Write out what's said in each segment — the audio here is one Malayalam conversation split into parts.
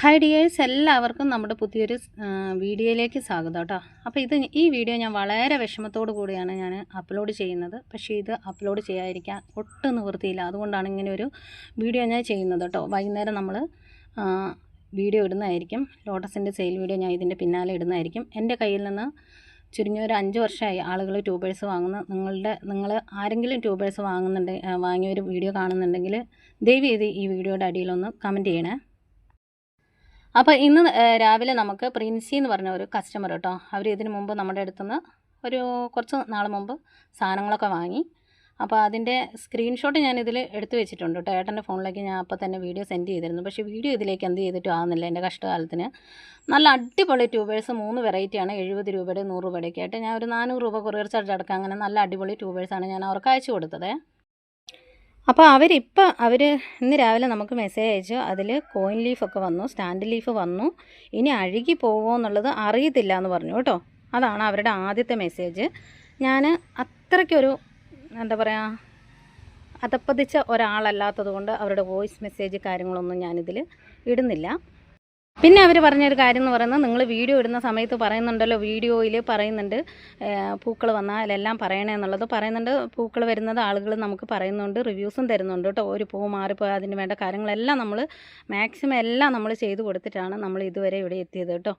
ഹായ് ഡിയേഴ്സ് എല്ലാവർക്കും നമ്മുടെ പുതിയൊരു വീഡിയോയിലേക്ക് സ്വാഗതം കേട്ടോ. അപ്പോൾ ഇത് ഈ വീഡിയോ ഞാൻ വളരെ വിഷമത്തോടു കൂടിയാണ് ഞാൻ അപ്ലോഡ് ചെയ്യുന്നത്. പക്ഷേ ഇത് അപ്ലോഡ് ചെയ്യാതിരിക്കാൻ ഒട്ടും നിവൃത്തിയില്ല. അതുകൊണ്ടാണ് ഇങ്ങനെ ഒരു വീഡിയോ ഞാൻ ചെയ്യുന്നത് കേട്ടോ. വൈകുന്നേരം നമ്മൾ വീഡിയോ ഇടുന്നതായിരിക്കും. ലോട്ടസിന്റെ സെയിൽ വീഡിയോ ഞാൻ ഇതിന്റെ പിന്നാലെ ഇടുന്നതായിരിക്കും. എന്റെ കയ്യിൽ നിന്ന് ചുരുങ്ങിയ ഒരു അഞ്ച് വർഷമായി ആളുകൾ ട്യൂബേഴ്സ് വാങ്ങുന്ന നിങ്ങളുടെ നിങ്ങൾ ആരെങ്കിലും ട്യൂബേഴ്സ് വാങ്ങുന്നുണ്ടെങ്കിൽ വാങ്ങിയ ഒരു വീഡിയോ കാണുന്നുണ്ടെങ്കിൽ ദയവ് ചെയ്ത് ഈ വീഡിയോയുടെ അടിയിലൊന്ന് കമന്റ് ചെയ്യണേ. അപ്പോൾ ഇന്ന് രാവിലെ നമുക്ക് പ്രിൻസി എന്ന് പറഞ്ഞ ഒരു കസ്റ്റമർ കേട്ടോ അവർ ഇതിന് മുമ്പ് നമ്മുടെ അടുത്തുനിന്ന് ഒരു കുറച്ച് നാൾ മുമ്പ് സാധനങ്ങളൊക്കെ വാങ്ങി. അപ്പോൾ അതിന്റെ സ്ക്രീൻഷോട്ട് ഞാൻ ഇതിൽ എടുത്തു വെച്ചിട്ടുണ്ട് കേട്ടോ ഏട്ടന്റെ ഫോണിലേക്ക് ഞാൻ അപ്പോൾ തന്നെ വീഡിയോ സെൻഡ് ചെയ്തിരുന്നു. പക്ഷേ വീഡിയോ ഇതിലേക്ക് എന്ത് ചെയ്തിട്ടും ആകുന്നില്ല എന്റെ കഷ്ടകാലത്തിന്. നല്ല അടിപൊളി ട്യൂബേഴ്സ് മൂന്ന് വെറൈറ്റിയാണ് എഴുപത് രൂപയുടെ നൂറ് രൂപയുടെയൊക്കെ ആയിട്ട്. ഞാൻ ഒരു നാനൂറ് രൂപ കൊറിയർ ചാർജ് അടക്കം അങ്ങനെ നല്ല അടിപൊളി ട്യൂബേഴ്സാണ് ഞാൻ അവർക്ക് അയച്ചു കൊടുത്തത്. അപ്പോൾ അവരിപ്പോൾ അവർ ഇന്ന് രാവിലെ നമുക്ക് മെസ്സേജ് അയച്ചു. അതിൽ കോയിൻ ലീഫൊക്കെ വന്നു സ്റ്റാൻഡ് ലീഫ് വന്നു. ഇനി അഴുകി പോകുമോ എന്നുള്ളത് അറിയത്തില്ല എന്ന് പറഞ്ഞു കേട്ടോ. അതാണ് അവരുടെ ആദ്യത്തെ മെസ്സേജ് ഞാൻ അത്രയ്ക്കൊരു എന്താ പറയുക അതപ്പതിച്ച ഒരാളല്ലാത്തത് കൊണ്ട് അവരുടെ വോയിസ് മെസ്സേജ് കാര്യങ്ങളൊന്നും ഞാനിതിൽ ഇടുന്നില്ല. പിന്നെ അവർ പറഞ്ഞൊരു കാര്യം എന്ന് പറയുന്നത് നിങ്ങൾ വീഡിയോ ഇടുന്ന സമയത്ത് പറയുന്നുണ്ടല്ലോ വീഡിയോയിൽ പറയുന്നുണ്ട് പൂക്കൾ വന്നാൽ അതിലെല്ലാം പറയണേ എന്നുള്ളത്. പറയുന്നുണ്ട് പൂക്കൾ വരുന്നത് ആളുകൾ നമുക്ക് പറയുന്നുണ്ട് റിവ്യൂസും തരുന്നുണ്ട് കേട്ടോ. ഒരു പൂ മാറിപ്പോയി അതിന് വേണ്ട കാര്യങ്ങളെല്ലാം നമ്മൾ മാക്സിമം എല്ലാം നമ്മൾ ചെയ്തു കൊടുത്തിട്ടാണ് നമ്മൾ ഇതുവരെ ഇവിടെ എത്തിയത് കേട്ടോ.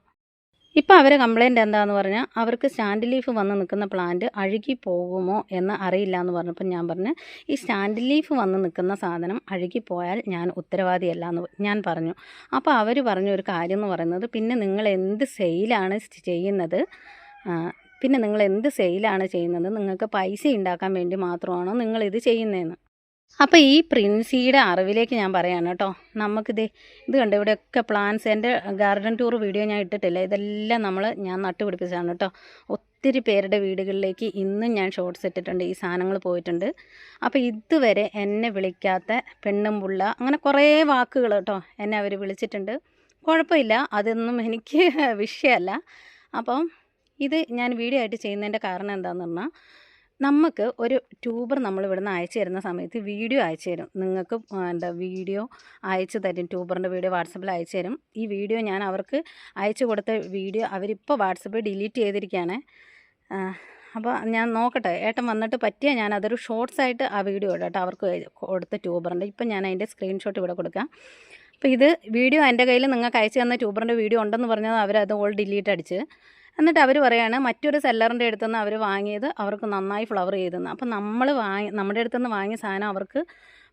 ഇപ്പം അവരെ കംപ്ലയിന്റ് എന്താന്ന് പറഞ്ഞാൽ അവർക്ക് സ്റ്റാൻഡ് ലീഫ് വന്ന് നിൽക്കുന്ന പ്ലാന്റ് അഴുകി പോകുമോ എന്ന് അറിയില്ല എന്ന് പറഞ്ഞപ്പോൾ ഞാൻ പറഞ്ഞു ഈ സ്റ്റാൻഡ് ലീഫ് വന്ന് നിൽക്കുന്ന സാധനം അഴുകി പോയാൽ ഞാൻ ഉത്തരവാദിയല്ല എന്ന് ഞാൻ പറഞ്ഞു. അപ്പോൾ അവർ പറഞ്ഞ ഒരു കാര്യം എന്ന് പറയുന്നത് പിന്നെ നിങ്ങൾ എന്ത് സെയിലാണ് ചെയ്യുന്നത് പിന്നെ നിങ്ങൾ എന്ത് സെയിലാണ് ചെയ്യുന്നത് നിങ്ങൾക്ക് പൈസ ഉണ്ടാക്കാൻ വേണ്ടി മാത്രമാണോ നിങ്ങളിത് ചെയ്യുന്നതെന്ന് അപ്പോൾ ഈ പ്രിൻസിയുടെ അറിവിലേക്ക് ഞാൻ പറയാണ് കേട്ടോ. നമുക്കിത് ഇത് കണ്ട്? ഇവിടെയൊക്കെ പ്ലാന്റ്സ് എന്റെ ഗാർഡൻ ടൂർ വീഡിയോ ഞാൻ ഇട്ടിട്ടില്ല. ഇതെല്ലാം നമ്മൾ ഞാൻ നട്ടുപിടിപ്പിച്ചതാണ് കേട്ടോ. ഒത്തിരി പേരുടെ വീടുകളിലേക്ക് ഇന്നും ഞാൻ ഷോർട്ട്സ് ഇട്ടിട്ടുണ്ട്. ഈ സാധനങ്ങൾ പോയിട്ടുണ്ട്. അപ്പോൾ ഇതുവരെ എന്നെ വിളിക്കാത്ത പെണ്ണും പുള്ള അങ്ങനെ കുറേ വാക്കുകൾ കേട്ടോ എന്നെ അവർ വിളിച്ചിട്ടുണ്ട്. കുഴപ്പമില്ല. അതൊന്നും എനിക്ക് വിഷയമല്ല. അപ്പം ഇത് ഞാൻ വീഡിയോ ആയിട്ട് ചെയ്യുന്നതിന്റെ കാരണം എന്താണെന്ന് പറഞ്ഞാൽ നമുക്ക് ഒരു ട്യൂബർ നമ്മൾ ഇവിടുന്ന് അയച്ചു തരുന്ന സമയത്ത് വീഡിയോ അയച്ചു തരും. നിങ്ങൾക്ക് എന്താ വീഡിയോ അയച്ചു തരും. ട്യൂബറിന്റെ വീഡിയോ വാട്സപ്പിൽ അയച്ചു തരും. ഈ വീഡിയോ ഞാൻ അവർക്ക് അയച്ചു കൊടുത്ത വീഡിയോ അവരിപ്പോൾ വാട്സപ്പിൽ ഡിലീറ്റ് ചെയ്തിരിക്കുകയാണ്. അപ്പോൾ ഞാൻ നോക്കട്ടെ. ഏട്ടൻ വന്നിട്ട് പറ്റിയാൽ ഞാൻ അതൊരു ഷോർട്സ് ആയിട്ട് ആ വീഡിയോ ഇടട്ടെ അവർക്ക് കൊടുത്ത ട്യൂബറിന്റെ. ഇപ്പം ഞാൻ അതിന്റെ സ്ക്രീൻഷോട്ട് ഇവിടെ കൊടുക്കാം. അപ്പോൾ ഇത് വീഡിയോ എന്റെ കയ്യിൽ നിങ്ങൾക്ക് അയച്ചു തന്ന ട്യൂബറിന്റെ വീഡിയോ ഉണ്ടെന്ന് പറഞ്ഞത് അവരത് ഓൾ ഡിലീറ്റ് അടിച്ച്. എന്നിട്ട് അവർ പറയാണ് മറ്റൊരു സെല്ലറിന്റെ അടുത്തുനിന്ന് അവർ വാങ്ങിയത് അവർക്ക് നന്നായി ഫ്ലവർ ചെയ്തെന്ന് അപ്പം നമ്മൾ വാങ്ങി നമ്മുടെ അടുത്തുനിന്ന് വാങ്ങിയ സാധനം അവർക്ക്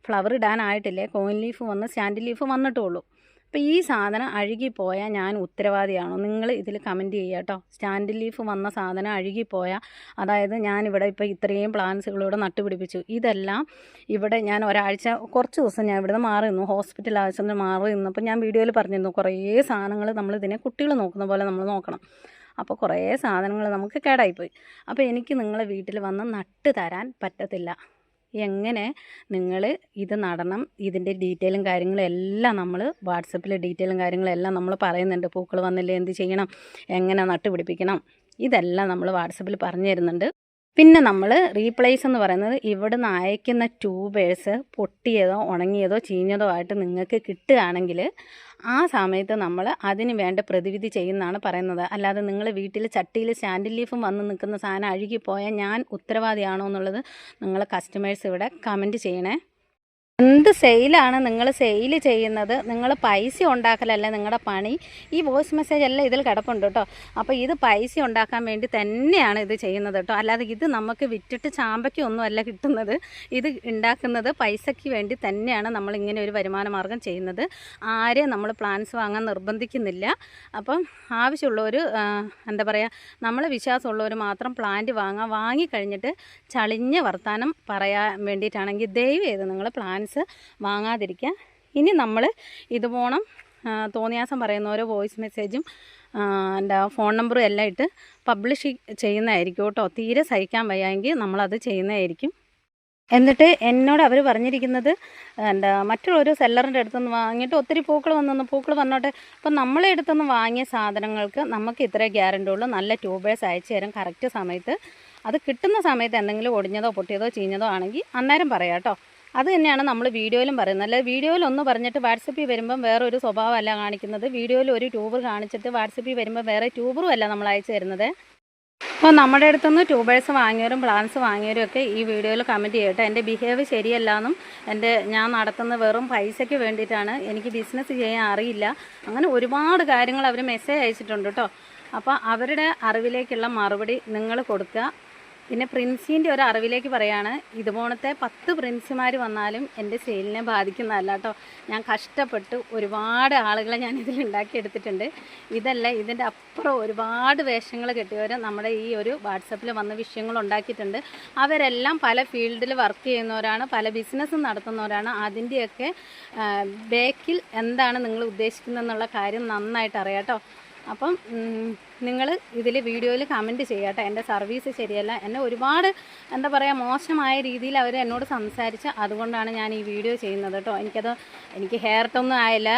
ഫ്ലവർ ഇടാനായിട്ടില്ലേ കോയിൻ ലീഫ് വന്ന് സ്റ്റാൻഡ് ലീഫ് വന്നിട്ടുള്ളൂ. അപ്പോൾ ഈ സാധനം അഴുകിപ്പോയാൽ ഞാൻ ഉത്തരവാദിയാണോ? നിങ്ങൾ ഇതിൽ കമന്റ് ചെയ്യുക കേട്ടോ. സ്റ്റാൻഡ് ലീഫ് വന്ന സാധനം അഴുകിപ്പോയാൽ അതായത് ഞാനിവിടെ ഇപ്പോൾ ഇത്രയും പ്ലാന്റ്സുകളിവിടെ നട്ടുപിടിപ്പിച്ചു. ഇതെല്ലാം ഇവിടെ ഞാൻ ഒരാഴ്ച കുറച്ച് ദിവസം ഞാൻ ഇവിടുന്ന് മാറി നിന്നു ഹോസ്പിറ്റൽ ആവശ്യത്തിന് മാറി നിന്നപ്പോൾ ഞാൻ വീഡിയോയിൽ പറഞ്ഞിരുന്നു കുറേ സാധനങ്ങൾ നമ്മളിതിനെ കുട്ടികൾ നോക്കുന്ന പോലെ നമ്മൾ നോക്കണം. അപ്പോൾ കുറേ സാധനങ്ങൾ നമുക്ക് കേടായിപ്പോയി. അപ്പോൾ എനിക്ക് നിങ്ങളെ വീട്ടിൽ വന്ന് നട്ട് തരാൻ പറ്റത്തില്ല. എങ്ങനെ നിങ്ങൾ ഇത് നടണം ഇതിന്റെ ഡീറ്റെയിലും കാര്യങ്ങളും എല്ലാം നമ്മൾ വാട്സപ്പിൽ ഡീറ്റെയിലും കാര്യങ്ങളും എല്ലാം നമ്മൾ പറയുന്നുണ്ട്. പൂക്കൾ വന്നില്ലേ എന്ത് ചെയ്യണം എങ്ങനെ നട്ടുപിടിപ്പിക്കണം ഇതെല്ലാം നമ്മൾ വാട്സപ്പിൽ പറഞ്ഞു തരുന്നുണ്ട്. പിന്നെ നമ്മൾ റീപ്ലേസ് എന്ന് പറയുന്നത് ഇവിടെ ഇവിടുന്ന് അയക്കുന്ന ട്യൂബേഴ്സ് പൊട്ടിയതോ ഉണങ്ങിയതോ ചീഞ്ഞതോ ആയിട്ട് നിങ്ങൾക്ക് കിട്ടുകയാണെങ്കിൽ ആ സമയത്ത് നമ്മൾ അതിന് വേണ്ട പ്രതിവിധി ചെയ്യുന്നതാണ് പറയുന്നത്. അല്ലാതെ നിങ്ങൾ വീട്ടിൽ ചട്ടിയിൽ സ്റ്റാൻഡിൽ ലീഫും വന്ന് നിൽക്കുന്ന സാധനം അഴുകിപ്പോയാൽ ഞാൻ ഉത്തരവാദിയാണോ എന്നുള്ളത് നിങ്ങൾ കസ്റ്റമേഴ്സ് ഇവിടെ കമന്റ് ചെയ്യണേ. എന്ത് സെയിലാണ് നിങ്ങൾ സെയിൽ ചെയ്യുന്നത്? നിങ്ങൾ പൈസ ഉണ്ടാക്കലല്ല നിങ്ങളുടെ പണി? ഈ വോയിസ് മെസ്സേജ് എല്ലാം ഇതിൽ കിടപ്പുണ്ട് കേട്ടോ. അപ്പോൾ ഇത് പൈസ ഉണ്ടാക്കാൻ വേണ്ടി തന്നെയാണ് ഇത് ചെയ്യുന്നത് കേട്ടോ. അല്ലാതെ ഇത് നമുക്ക് വിറ്റിട്ട് ചാമ്പയ്ക്കൊന്നുമല്ല കിട്ടുന്നത്. ഇത് ഉണ്ടാക്കുന്നത് പൈസയ്ക്ക് വേണ്ടി തന്നെയാണ് നമ്മൾ ഇങ്ങനെ ഒരു വരുമാന മാർഗം ചെയ്യുന്നത്. ആരെയും നമ്മൾ പ്ലാൻസ് വാങ്ങാൻ നിർബന്ധിക്കുന്നില്ല. അപ്പം ആവശ്യമുള്ളവർ എന്താ പറയുക നമ്മൾ വിശ്വാസമുള്ളവർ മാത്രം പ്ലാന്റ് വാങ്ങാം വാങ്ങിക്കഴിഞ്ഞിട്ട് ചളിഞ്ഞ വർത്താനം പറയാൻ വേണ്ടിയിട്ടാണെങ്കിൽ ദയവ് ചെയ്ത് നിങ്ങൾ പ്ലാൻസ് വാങ്ങാതിരിക്കുക. ഇനി നമ്മൾ ഇതുപോണം തോന്നിയാസം പറയുന്ന ഓരോ വോയിസ് മെസ്സേജും എന്റെ ഫോൺ നമ്പറും എല്ലാം ഇട്ട് പബ്ലിഷ് ചെയ്യുന്നതായിരിക്കും കേട്ടോ. തീരെ സഹിക്കാൻ വയ്യാമെങ്കിൽ നമ്മളത് ചെയ്യുന്നതായിരിക്കും. എന്നിട്ട് എന്നോട് അവർ പറഞ്ഞിരിക്കുന്നത് എന്താ മറ്റുള്ളൊരു സെല്ലറിന്റെ അടുത്തുനിന്ന് വാങ്ങിയിട്ട് ഒത്തിരി പൂക്കൾ വന്നു പൂക്കൾ വന്നോട്ടെ. അപ്പം നമ്മളെ അടുത്തുനിന്ന് വാങ്ങിയ സാധനങ്ങൾക്ക് നമുക്ക് ഇത്രേ ഗ്യാരണ്ടി ഉള്ളൂ. നല്ല ട്യൂബേഴ്സ് അയച്ചു തരും കറക്റ്റ് സമയത്ത്. അത് കിട്ടുന്ന സമയത്ത് എന്തെങ്കിലും ഒടിഞ്ഞതോ പൊട്ടിയതോ ചീഞ്ഞതോ ആണെങ്കിൽ അന്നേരം പറയാം കേട്ടോ. അത് തന്നെയാണ് നമ്മൾ വീഡിയോയിലും പറയുന്നത്. അല്ല വീഡിയോയിലൊന്ന് പറഞ്ഞിട്ട് വാട്സപ്പിൽ വരുമ്പം വേറെ ഒരു സ്വഭാവമല്ല കാണിക്കുന്നത്. വീഡിയോയിൽ ഒരു ട്യൂബർ കാണിച്ചിട്ട് വാട്സപ്പിൽ വരുമ്പോൾ വേറെ ട്യൂബറും അല്ല നമ്മൾ അയച്ചു തരുന്നത്. അപ്പോൾ നമ്മുടെ അടുത്തുനിന്ന് ട്യൂബേഴ്സ് വാങ്ങിയവരും പ്ലാൻസ് വാങ്ങിയവരും ഒക്കെ ഈ വീഡിയോയിൽ കമന്റ് ചെയ്യട്ടെ. എന്റെ ബിഹേവ് ശരിയല്ല എന്നും എന്റെ ഞാൻ നടത്തുന്ന വെറും പൈസയ്ക്ക് വേണ്ടിയിട്ടാണ് എനിക്ക് ബിസിനസ് ചെയ്യാൻ അറിയില്ല. അങ്ങനെ ഒരുപാട് കാര്യങ്ങൾ അവർ മെസ്സേജ് അയച്ചിട്ടുണ്ട് കേട്ടോ. അപ്പോൾ അവരുടെ അറിവിലേക്കുള്ള മറുപടി നിങ്ങൾ കൊടുക്കുക. പിന്നെ പ്രിൻസിന്റെ ഒരു അറിവിലേക്ക് പറയാണ് ഇതുപോണത്തെ പത്ത് പ്രിൻസുമാർ വന്നാലും എന്റെ സെയിലിനെ ബാധിക്കുന്നതല്ല കേട്ടോ. ഞാൻ കഷ്ടപ്പെട്ട് ഒരുപാട് ആളുകളെ ഞാൻ ഇതിൽ ഉണ്ടാക്കിയെടുത്തിട്ടുണ്ട് ഇതല്ല ഇതിന്റെ അപ്പുറം ഒരുപാട് വേഷങ്ങൾ കെട്ടിയവർ നമ്മുടെ ഈ ഒരു വാട്സപ്പിൽ വന്ന വിഷയങ്ങൾ ഉണ്ടാക്കിയിട്ടുണ്ട്. അവരെല്ലാം പല ഫീൽഡിൽ വർക്ക് ചെയ്യുന്നവരാണ് പല ബിസിനസ്സും നടത്തുന്നവരാണ്. അതിന്റെയൊക്കെ ബേക്കിൽ എന്താണ് നിങ്ങൾ ഉദ്ദേശിക്കുന്നതെന്നുള്ള കാര്യം നന്നായിട്ട് അറിയാം കേട്ടോ. അപ്പം നിങ്ങൾ ഇതിൽ വീഡിയോയിൽ കമന്റ് ചെയ്യാട്ടോ. എന്റെ സർവീസ് ശരിയല്ല. എന്നെ ഒരുപാട് എന്താ പറയുക മോശമായ രീതിയിൽ അവർ എന്നോട് സംസാരിച്ച് അതുകൊണ്ടാണ് ഞാൻ ഈ വീഡിയോ ചെയ്യുന്നത് കേട്ടോ എനിക്കത് എനിക്ക് ഹെയർ ടൊന്നും ആയില്ല.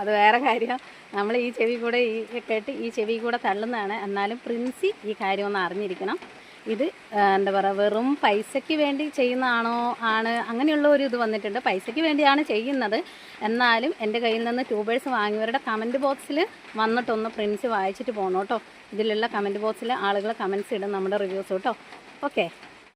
അത് വേറെ കാര്യം. നമ്മൾ ഈ ചെവി കൂടെ ഈ കേട്ട് ഈ ചെവി കൂടെ തള്ളുന്നതാണ്. എന്നാലും പ്രിൻസി ഈ കാര്യം ഒന്ന് അറിഞ്ഞിരിക്കണം. ഇത് എന്താ പറയുക വെറും പൈസയ്ക്ക് വേണ്ടി ചെയ്യുന്നതാണോ ആണ് അങ്ങനെയുള്ള ഒരു ഇത് വന്നിട്ടുണ്ട്. പൈസയ്ക്ക് വേണ്ടിയാണ് ചെയ്യുന്നത്. എന്നാലും എന്റെ കയ്യിൽ നിന്ന് ട്യൂബേഴ്സ് വാങ്ങിയവരുടെ കമന്റ് ബോക്സിൽ വന്നിട്ടൊന്ന് പ്രിൻസ് വായിച്ചിട്ട് പോകണം കേട്ടോ ഇതിലുള്ള കമന്റ് ബോക്സിൽ ആളുകൾ കമൻസ് ഇടും നമ്മുടെ റിവ്യൂസ് കേട്ടോ. ഓക്കെ